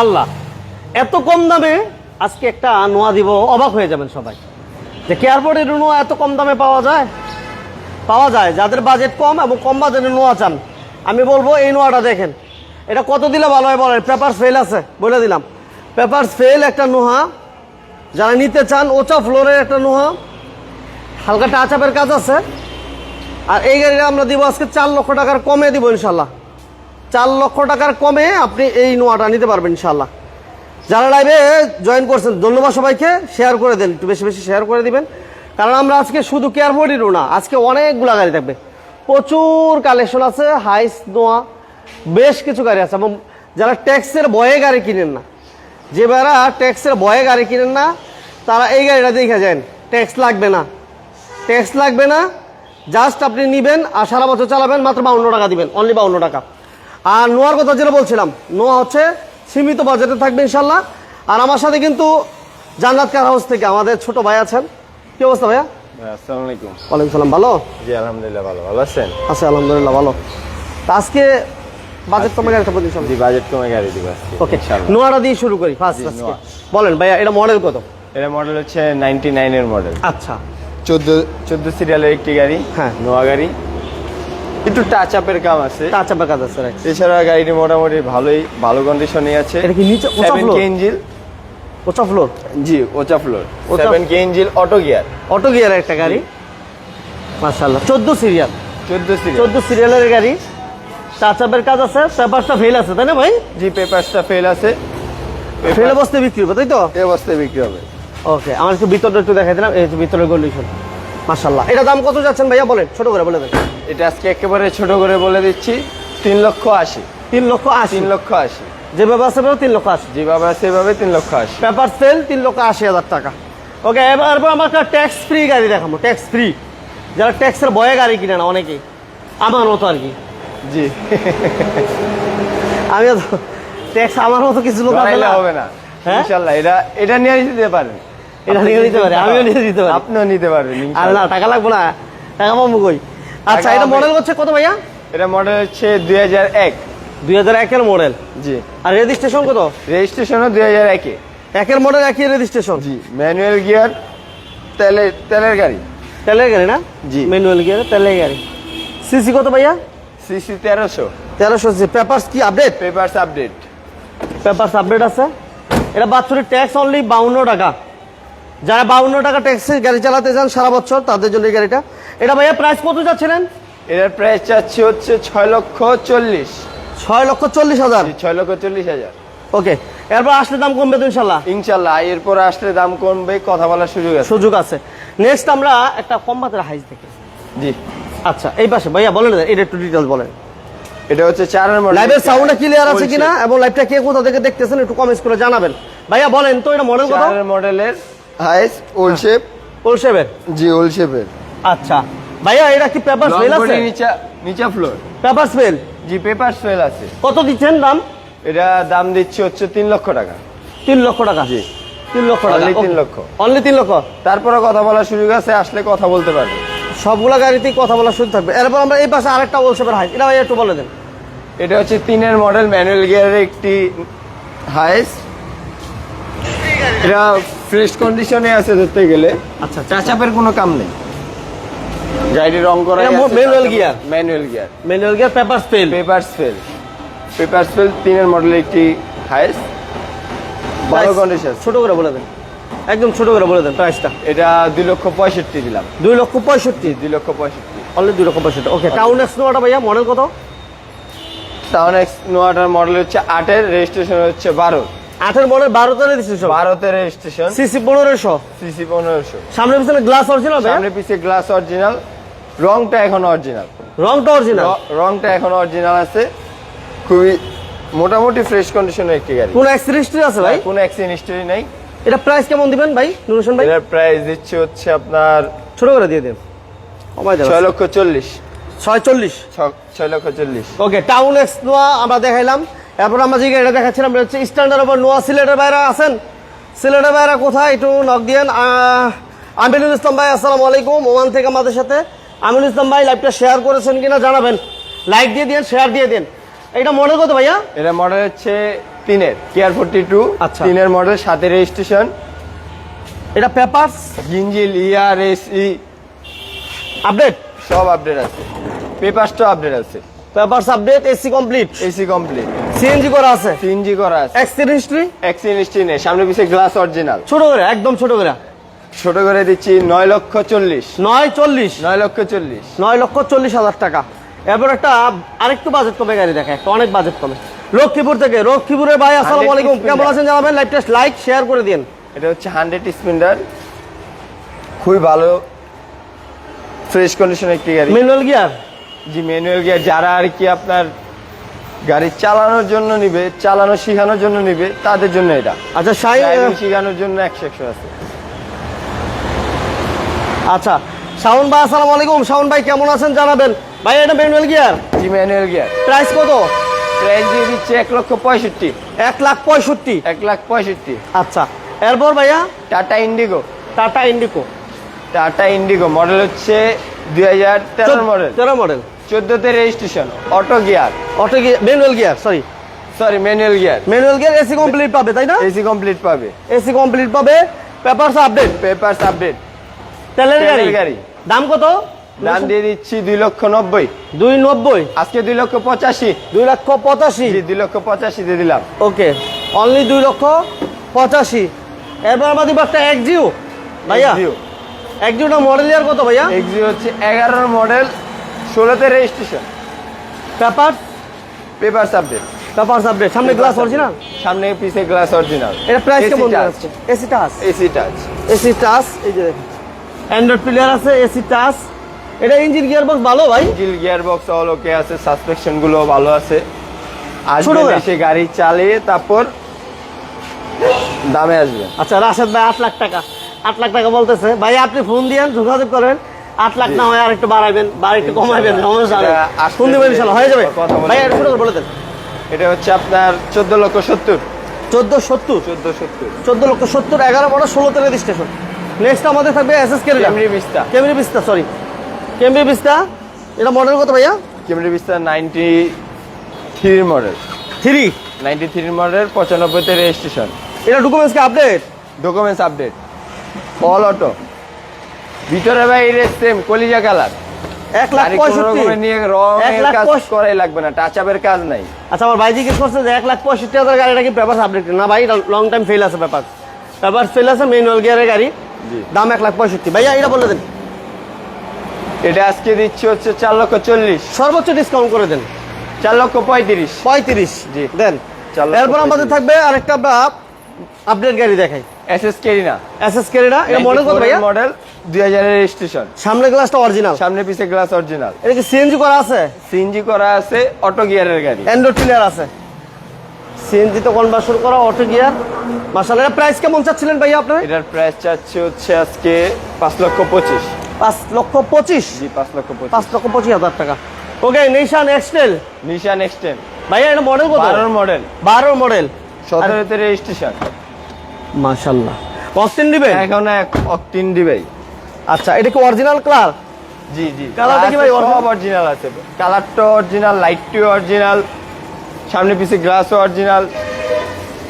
আল্লাহ। এত কম দামে আজকে একটা নোয়া দিব, অবাক হয়ে যাবেন সবাই। যে কেয়ারবোর্ডের নোয়া এত কম দামে পাওয়া যায়? পাওয়া যায়, যাদের বাজেট কম এবং কম বাজেটের নোয়া চান। আমি বলব, এই নোয়াটা দেখেন। এটা কত দিলে ভালো হয় বলেন? পেপার ফেল আছে, বলে দিলাম। পেপার ফেল একটা নোহা যারা নিতে চান, ওচা ফ্লোরের একটা নোহা হালকা টাচ আপের কাজ আছে। আর এই গাড়িটা আমরা দিব আজকে চার লক্ষ টাকার, কমে দিব ইনশাল্লাহ। চার লক্ষ টাকার কমে আপনি এই নোয়াটা নিতে পারবেন ইনশাল্লাহ যারা লাইভে জয়েন করছেন, ধন্যবাদ সবাইকে। শেয়ার করে দেন, একটু বেশি বেশি শেয়ার করে দিবেন। কারণ আমরা আজকে শুধু কেয়ারবোর্ডেরও না, আজকে অনেকগুলো গাড়ি থাকবে। প্রচুর কালেকশন আছে হাইস নোয়া, বেশ কিছু গাড়ি আছে। এবং যারা ট্যাক্সের বয়ে গাড়ি কিনেন না, যে যারা ট্যাক্সের বয়ে গাড়ি কিনেন না, তারা এই গাড়িটা দেখে যান ট্যাক্স লাগবে না। ট্যাক্স লাগবে না জাস্ট আপনি নিবেন আর সারা বছর চালাবেন, মাত্র বাউন্ন টাকা দিবেন অনলি বাউন্ন টাকা। আর নোয়ার কথা যেটা বলছিলাম নোয়া হচ্ছে সীমিত বাজেটে থাকবে ইনশাল্লাহ আর আমার সাথে কিন্তু জান্নাত কার হাউস থেকে আমাদের ছোট ভাই আছেন। কি অবস্থা ভাইয়া? আসসালামু আলাইকুম। ওয়ালাইকুম সালাম ভালো? জি আলহামদুলিল্লাহ ভালো। ভালো আছেন? আছে আলহামদুলিল্লাহ ভালো। তা আজকে বাজেট কমে জি বাজেট কমে গাড়ি দিব ওকে দিয়ে শুরু করি ফার্স্ট। বলেন ভাইয়া এটা মডেল কত? এটা মডেল হচ্ছে নাইনটি নাইনের মডেল আচ্ছা। চোদ্দ চোদ্দ সিরিয়ালের একটি গাড়ি হ্যাঁ। নোয়া গাড়ি। একটু টাচ আপের কাম আছে। টাচ আপের কাজ আছে? এছাড়া গাড়িটি মোটামুটি ভালোই ভালো কন্ডিশনে আছে। এটা কি নিচে সেভেন ফ্লোর কে ইঞ্জিল উঁচা ফ্লোর জি ওচা floor Ocha- seven K engine auto gear auto গিয়ারের একটা গাড়ি? মাশাআল্লাহ। চোদ্দ সিরিয়াল চোদ্দ সিরিয়াল চোদ্দ সিরিয়ালের গাড়ি। টাচ আপের কাজ আছে পেপারটা ফেল আছে তাই না ভাই? জি পেপারসটা ফেল আছে। ফেল অবস্থায় বিক্রি হবে তাই তো? এই অবস্থায় বিক্রি হবে। ওকে আমার একটু ভিতরটা একটু দেখাই দিলাম এই ভিতরের কন্ডিশন মাশাআল্লাহ। এটা দাম কত যাচ্ছেন ভাইয়া বলেন ছোট করে বলে দেন। এটা আজকে একেবারে ছোট করে বলে দিচ্ছি তিন লক্ষ আশি। তিন লক্ষ আশি? তিন লক্ষ আশি। যেভাবে আছে তিন লক্ষ আশি। যেভাবে আছে সেভাবে তিন লক্ষ আশি। পেপার সেল তিন লক্ষ আশি হাজার টাকা। ওকে এবার আমরা একটা ট্যাক্স ফ্রি গাড়ি দেখাবো ট্যাক্স ফ্রি যারা ট্যাক্সের বয়ে গাড়ি কিনে না অনেকেই। আমার মতো আর কি। জি। আমি ট্যাক্স আমার মতো কিছু লোক হবে না। হ্যাঁ? ইনশাল্লাহ এটা এটা নিয়ে দিতে পারেন। এটা নিয়ে দিতে পারি, আমিও নিয়ে দিতে পারি। আপনিও নিতে পারবেন আর না টাকা লাগবো না। টাকা পাবো কই? আচ্ছা এটা মডেল হচ্ছে কত ভাইয়া? এটা মডেল হচ্ছে দুই হাজার এক। দুই হাজার একের মডেল জি। আর রেজিস্ট্রেশন কত? রেজিস্ট্রেশনও দুই হাজার একে। একের মডেল একই রেজিস্ট্রেশন জি ম্যানুয়াল গিয়ার তেলের তেলের গাড়ি। তেলের গাড়ি না? জি। ম্যানুয়াল গিয়ার তেলের গাড়ি। সিসি কত ভাইয়া? সিসি তেরোশো। তেরোশো পেপারস কি update papers update papers update আছে। এটা বাৎসরিক ট্যাক্স অনলি বাউন্ন টাকা। যারা বাউন্ন টাকা ট্যাক্সি গাড়ি চালাতে চান সারা বছর তাদের জন্য এই গাড়িটা। এটা ভাইয়া প্রাইস কত যাচ্ছিলেন এটার প্রাইস চাচ্ছি হচ্ছে ছয় লক্ষ চল্লিশ। ছয় লক্ষ চল্লিশ হাজার? ছয় লক্ষ চল্লিশ হাজার। ওকে এরপর আসলে দাম কমবে তো ইনশাল্লাহ? ইনশাল্লাহ এরপর আসলে দাম কমবে কথা বলার সুযোগ আছে। সুযোগ আছে। নেক্সট আমরা একটা কম বাতের হাইস দেখি জি। আচ্ছা এই পাশে ভাইয়া বলেন এটা একটু ডিটেলস বলেন। এটা হচ্ছে চারের মডেল লাইভের সাউন্ডটা ক্লিয়ার আছে কিনা এবং লাইভটা কে কোথা থেকে দেখতেছেন একটু কমেন্টস করে জানাবেন। ভাইয়া বলেন তো এটা মডেল কত? চারের মডেলের হাইস ওল শেপ ওল শেপের জি ওল শেপের আচ্ছা। ভাইয়া এটা কি পেপার ফেল আছে? নিচা নিচা ফ্লোর পেপার ফেল জি পেপার ফেল আছে। কত দিচ্ছেন দাম? এটা দাম দিচ্ছি হচ্ছে তিন লক্ষ টাকা। তিন লক্ষ টাকা? জি। তিন লক্ষ টাকা। তিন লক্ষ। অনলি তিন লক্ষ? তারপরে কথা বলার সুযোগ আছে আসলে কথা বলতে পারবে। সবগুলা গাড়িতেই কথা বলার সুযোগ থাকবে। এরপর আমরা এই পাশে আরেকটা ওল শেপের হাইস এটা ভাইয়া একটু বলে দেন। এটা হচ্ছে তিনের মডেল ম্যানুয়াল গিয়ারের একটি হাইস এটা ফ্রেশ কন্ডিশনে আছে ধরতে গেলে। আচ্ছা চাচাপের কোনো কাম নেই? গাড়ি রং করা manual gear? Manual gear manual gear paper fail papers fail papers fail তিনের মডেলের একটি হাইস ভালো কন্ডিশন ছোট করে বলে দেন। একদম ছোট করে বলে দেন প্রাইসটা এটা দুই লক্ষ পঁয়ষট্টি দিলাম। দুই লক্ষ পঁয়ষট্টি? দুই লক্ষ পঁয়ষট্টি। অনলি দুই লক্ষ পঁয়ষট্টি। ওকে টাউন এক্স নোয়াটা ভাইয়া মডেল কত? টাউন এক্স নোয়াটার মডেল হচ্ছে আটের রেজিস্ট্রেশন হচ্ছে বারো। আঠের মডেল বারোতে দিচ্ছে সব। বারোতে রেজিস্ট্রেশন সিসি পনেরোশো। সিসি পনেরোশো। সামনে পিছনে গ্লাস অরিজিনাল সামনে পিছে গ্লাস অরিজিনাল রংটা এখন অরিজিনাল রংটা অরিজিনাল রংটা এখন অরিজিনাল আছে। খুবই মোটামুটি ফ্রেশ কন্ডিশনের একটি গাড়ি। কোন অ্যাক্সিডেন্ট আছে ভাই? কোনো অ্যাক্সিডেন্ট হিস্টোরি নাই। এটা প্রাইস কেমন দিবেন ভাই নুরুশন ভাই? এটার প্রাইস দিচ্ছে হচ্ছে আপনার ছোট করে দিয়ে দেন। ছয় লক্ষ চল্লিশ। ছয় চল্লিশ। ছয় লক্ষ চল্লিশ। ওকে টাউন এক্স নোয়া আমরা দেখাইলাম। এরপর আমরা যে গাড়িটা দেখাচ্ছিলাম এটা হচ্ছে স্ট্যান্ডার্ড ওপর নোয়া সিলেটের বাইরে আছেন। সিলেটের বাইরে কোথায়? একটু নক দিয়েন। আমিনুল ইসলাম ভাই আসসালামু আলাইকুম। ওমান থেকে আমাদের সাথে। আমিনুল ইসলাম ভাই লাইভটা শেয়ার করেছেন কিনা জানাবেন। লাইক দিয়ে দিন শেয়ার দিয়ে দিন এটা মডেল কত ভাইয়া? এটা মডেল হচ্ছে তিনের কেয়ার ফোর্টি টু আচ্ছা। তিনের মডেল সাথে রেজিস্ট্রেশন এটা পেপারস গিঞ্জিল ইয়ার এসি আপডেট সব আপডেট আছে। পেপারসটাও আপডেট আছে। Papers update AC complete AC complete CNG করা আছে? সিএনজি করা আছে। এক্সিডেন্ট হিস্ট্রি অ্যাক্সিডেন্ট নেই সামনে পিছিয়ে গ্লাস অরিজিনাল ছোট করে একদম ছোট করে। ছোট করে দিচ্ছি নয় লক্ষ চল্লিশ। নয় চল্লিশ। নয় লক্ষ চল্লিশ। নয় লক্ষ চল্লিশ হাজার টাকা। এরপর একটা আরেকটু বাজেট কমে গাড়ি দেখা একটা অনেক বাজেট কমে। লক্ষ্মীপুর থেকে লক্ষ্মীপুরের ভাই আসসালামু আলাইকুম। কেমন আছেন জানাবেন? লাইভ টেস্ট লাইক শেয়ার করে দিন। এটা হচ্ছে হান্ড্রেড স্পিন্ডার খুবই ভালো ফ্রেশ কন্ডিশন একটি গাড়ি। ম্যানুয়াল গিয়ার জি ম্যানুয়াল গিয়ার যারা আর কি আপনার গাড়ি চালানোর জন্য নিবে চালানো শেখানোর জন্য নিবে তাদের জন্য এটা। আচ্ছা শেখানোর জন্য একশো একশো আছে। আচ্ছা শাওন ভাই আসসালামু আলাইকুম। শাওন ভাই কেমন আছেন? জানাবেন। ভাই এটা ম্যানুয়াল গিয়ার জি ম্যানুয়াল গিয়ার প্রাইস কত? প্রাইস দিয়ে দিচ্ছে এক লক্ষ পঁয়ষট্টি। এক লাখ পঁয়ষট্টি? এক লাখ পঁয়ষট্টি। আচ্ছা এরপর ভাইয়া? Tata Indigo Tata Indigo Tata Indigo model হচ্ছে দুই হাজার তেরো মডেল তেরো model চোদ্দোতে registration auto gear auto gear manual gear sorry sorry manual gear manual gear AC complete পাবে তাই না? এসি কমপ্লিট পাবে। এসি কমপ্লিট পাবে পেপারস আপডেট পেপারস আপডেট তেলের গাড়ি? গাড়ি। দাম কত? দাম দিয়ে দিচ্ছি দুই লক্ষ নব্বই। দুই নব্বই? আজকে দুই লক্ষ পঁচাশি। দুই লক্ষ পঁচাশি। দুই লক্ষ পঁচাশি দিয়ে দিলাম। ওকে অনলি দুই লক্ষ পঁচাশি। এরপর আমাদের একটা এক জিও ভাইয়া এক জিওটা মডেল ইয়ার কত ভাইয়া? এক্সিও হচ্ছে এগারোর মডেল ষোলোতে registration paper papers update papers update সামনে গ্লাস অরিজিনাল সামনে পিছে গ্লাস অরিজিনাল এটা প্রাইস কেমন যাচ্ছে? AC touch AC touch AC touch এই যে দেখেন। অ্যান্ড্রয়েড প্লেয়ার আছে এসি টাচ এটা ইঞ্জিন গিয়ার বক্স ভালো ভাই? জিল গিয়ার বক্স অল ওকে আছে সাসপেকশনগুলো ভালো আছে। আসবেন। এসে গাড়ি চালিয়ে তারপর দামে আসবেন আচ্ছা রাশেদ ভাই আট লাখ টাকা। আট লাখ টাকা বলতেছে। ভাই আপনি ফোন দিয়েন যোগাযোগ করেন। আট লাখ না হয় আর একটু বাড়াইবেন বা একটু কমাইবেন সমস্যা ফোন দিবেন ইনশাল্লাহ? হয়ে যাবে। ভাই একটু ছোট বলে দেন। এটা হচ্ছে আপনার চোদ্দ লক্ষ সত্তর। চোদ্দ সত্তর? চোদ্দ সত্তর। চোদ্দ লক্ষ সত্তর এগারো বড় ষোলোতে রেজিস্ট্রেশন। নেক্সট আমাদের থাকবে S S Camry Camry Vista Camry Vista sorry Camry Vista এটা মডেল কত ভাইয়া? ক্যামরি বিস্তা নাইনটি থ্রির মডেল থ্রি নাইনটি থ্রির মডেল পঁচানব্বইতে রেজিস্ট্রেশন। এটা ডকুমেন্টস কি update documents update all auto ভিতরে বাইরে সেম কলিজা কালার এক লাখ পঁয়ষট্টি। নিয়ে রঙের কাজ করাই লাগবে না টাচ আপের কাজ নাই। আচ্ছা আমার ভাই জিজ্ঞেস করছে যে এক লাখ পঁয়ষট্টি হাজার গাড়িটা কি পেপার আপডেট না ভাই লং টাইম ফেল আছে পেপার। পেপার ফেল আছে ম্যানুয়াল গিয়ারের গাড়ি। জি। দাম এক লাখ পঁয়ষট্টি। ভাইয়া এটা বলে দেন। এটা আজকে দিচ্ছি হচ্ছে চার লক্ষ চল্লিশ। সর্বোচ্চ ডিসকাউন্ট করে দেন। চার লক্ষ পঁয়ত্রিশ। পঁয়ত্রিশ। জি। দেন। এরপর আমাদের থাকবে আরেকটা আপডেট গাড়ি দেখাই। S S Carina S S Carina এটা মডেল কত ভাইয়া? মডেল দুই হাজারের রেজিস্ট্রেশন সামনে গ্লাসটা অরিজিনাল সামনে পিছে গ্লাস অরিজিনাল এটা কি সিএনজি করা আছে? সিএনজি করা আছে অটো গিয়ারের গাড়ি। অ্যান্ড্রয়েড প্লেয়ার আছে। সিএনজি তো কনভার্সন করা? অটো গিয়ার এটা প্রাইস কেমন চাচ্ছিলেন ভাইয়া আপনার? এটার প্রাইস চাচ্ছে হচ্ছে আজকে পাঁচ লক্ষ পঁচিশ। পাঁচ লক্ষ পঁচিশ? জি পাঁচ লক্ষ পঁচিশ। পাঁচ লক্ষ পঁচিশ হাজার টাকা। ওকে নিশান এক্সটেল নিশান এক্সটেন ভাইয়া এটা মডেল কত? বারোর মডেল বারোর মডেল সতেরোতে রেজিস্ট্রেশন মাশাল্লাহ অস্টিন দিবেন? এখন এক অকটিন দিবেই। আচ্ছা এটা কি অরিজিনাল কালার জি জি। কালারটা কি ভাই অরিজিনাল আছে। কালারটা অরিজিনাল লাইটটিও অরিজিনাল সামনে পিছে গ্লাসও অরিজিনাল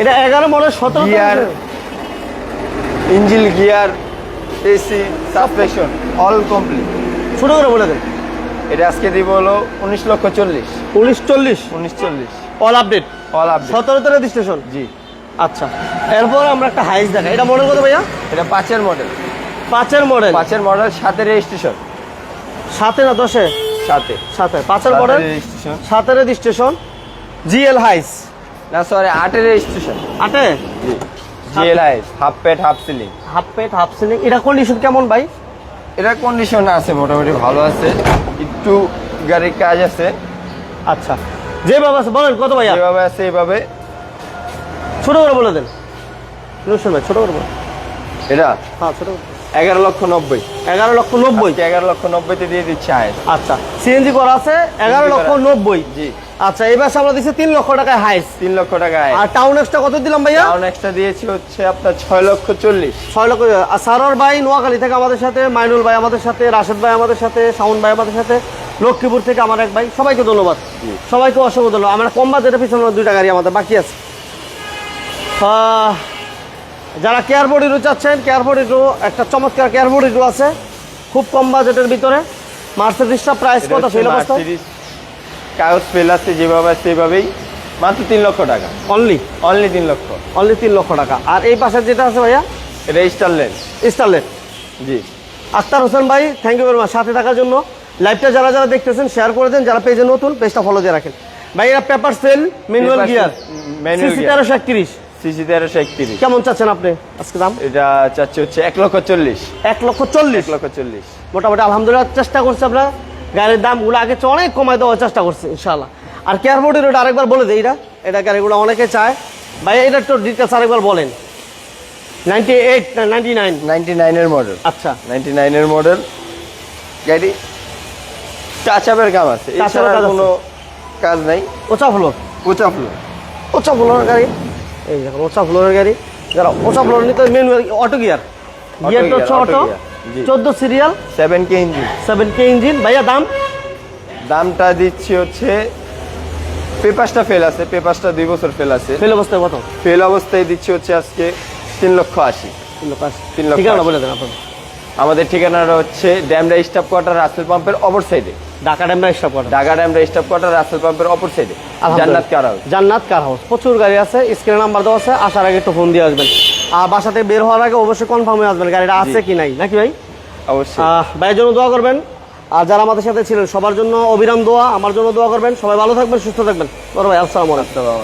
এটা এগারো মডেল সতেরো gear engine gear AC suspension all complete ছোট করে বলে দেন। এটা আজকে দিব হলো উনিশ লক্ষ চল্লিশ। উনিশ চল্লিশ। উনিশ চল্লিশ। অল আপডেট অল আপডেট সতেরোতে রেজিস্ট্রেশন জি। আচ্ছা এরপর আমরা একটা হাইস দেখাই। এটা মডেল কত ভাইয়া? এটা পাঁচের মডেল পাঁচের মডেল পাঁচের মডেল সাথে রেজিস্ট্রেশন সাতে না দশে? সাথে সাথে পাঁচের মডেল সাতের রেজিস্ট্রেশন জিএল হাইস না সরি আটের রেজিস্ট্রেশন আটে? GL Hiace half pad half ceiling half পেট হাফ সিলিং এটা কন্ডিশন কেমন ভাই? এটা কন্ডিশন আছে মোটামুটি ভালো আছে। একটু গাড়ির কাজ আছে। আচ্ছা। যেভাবে আছে বলেন কত ভাইয়া? যেভাবে আছে এইভাবে। ছোট করে বলে দেন। নুসুন ভাই ছোট করে বলেন এটা? হ্যাঁ ছোট এগারো লক্ষ নব্বই। এগারো লক্ষ নব্বই? এগারো লক্ষ নব্বইতে দিয়ে দিচ্ছে হাইস আচ্ছা সিএনজি করা আছে এগারো লক্ষ নব্বই। জি। আচ্ছা এবার আমরা দিচ্ছি তিন লক্ষ টাকায় হাইস তিন লক্ষ টাকা আর টাউন এক্সট্রা কত দিলাম ভাইয়া? টাউন এক্সট্রা দিয়েছি হচ্ছে আপনার ছয় লক্ষ চল্লিশ। ছয় লক্ষ আর সারোয়ার ভাই নোয়াখালী থেকে আমাদের সাথে মাইনুল ভাই আমাদের সাথে রাশেদ ভাই আমাদের সাথে শাওন ভাই আমাদের সাথে লক্ষ্মীপুর থেকে আমার এক ভাই সবাইকে ধন্যবাদ। সবাইকে অসংখ্য ধন্যবাদ। আমরা কম বাজেটের পিছনে দুইটা গাড়ি আমাদের বাকি আছে। যারা কেয়ার বডিরও চাচ্ছেন কেয়ার বডিরও একটা চমৎকার কেয়ার বডিরও আছে খুব কম বাজেটের ভিতরে। মার্সিডিসটা প্রাইস কত Mercedes কাগজ ফেল আছে যেভাবে আছে সেভাবেই। মাত্র তিন লক্ষ টাকা। অনলি অনলি তিন লক্ষ। অনলি তিন লক্ষ টাকা। আর এই পাশে যেটা আছে ভাইয়া? এটা স্টারলেন স্টারলেট জি। আক্তার হোসেন ভাই থ্যাংক ইউ ভেরি মাচ সাথে থাকার জন্য লাইভটা যারা যারা দেখতেছেন শেয়ার করে দেন। যারা পেজে নতুন পেজটা ফলো দিয়ে রাখেন। ভাই এরা পেপার সেল ম্যানুয়াল গিয়ার manual তেরোশো একত্রিশ। সিসি তেরোশো একত্রিশ। কেমন চাচ্ছেন আপনি? আজকে দাম? এটা চাচ্ছে হচ্ছে এক লক্ষ চল্লিশ। এক লক্ষ চল্লিশ? এক লক্ষ চল্লিশ। মোটামুটি আলহামদুলিল্লাহ চেষ্টা করছে আমরা। গাড়ির দামগুলো আগে অনেক কমায় দেওয়ার চেষ্টা করছি ইনশাল্লাহ আর কেয়ারবোর্ডের ওটা আরেকবার বলে দিই এটা। এটা গাড়িগুলো অনেকে চায়। ভাই এটা একটু ডিটেলস আরেকবার বলেন। Ninety eight ninety nine ninety নাইনের মডেল আচ্ছা। নাইনটি নাইনের মডেল গাড়ি টাচাপের কাম আছে। এছাড়া আছে। কোনো কাজ নাই। ওচা ফ্লোর উঁচা ফ্লোর ওচা ফ্লোরের গাড়ি? এই দেখুন ওসা ফ্লোরের গাড়ি। যারা ওসা ফ্লোর নিতে ম্যানুয়াল অটো গিয়ার গিয়ারটা হচ্ছে অটো চোদ্দ serial seven K engine seven K engine ভাইয়া দাম? দামটা দিচ্ছি হচ্ছে পেপারসটা ফেল আছে পেপারসটা দুই বছর ফেল আছে। ফেল অবস্থায় কত? ফেল অবস্থায় দিচ্ছি হচ্ছে আজকে তিন লক্ষ আশি। তিন লক্ষ আশি। তিন লক্ষ বলে দেন আপনার আমাদের ঠিকানাটা হচ্ছে ড্যামরা স্টাফ কোয়ার্টার রাসেল পাম্পের অপর সাইডে ঢাকা ড্যামরা স্টপ করেন ঢাকা ড্যামরা স্টাফ কোয়ার্টার রাসেল পাম্পের অপর সাইডে জান্নাত কার হাউস জান্নাত কার হাউস প্রচুর গাড়ি আছে স্ক্রিনে নাম্বার দেওয়া আছে আসার আগে একটু ফোন দিয়ে আসবেন। আর বাসা থেকে বের হওয়ার আগে অবশ্যই কনফার্ম হয়ে আসবেন গাড়িটা আছে কি নাই। নাকি ভাই? অবশ্যই। ভাইয়ের জন্য দোয়া করবেন। আর যারা আমাদের সাথে ছিলেন সবার জন্য অবিরাম দোয়া আমার জন্য দোয়া করবেন। সবাই ভালো থাকবেন সুস্থ থাকবেন। বড় ভাই আসসালামু আলাইকুম।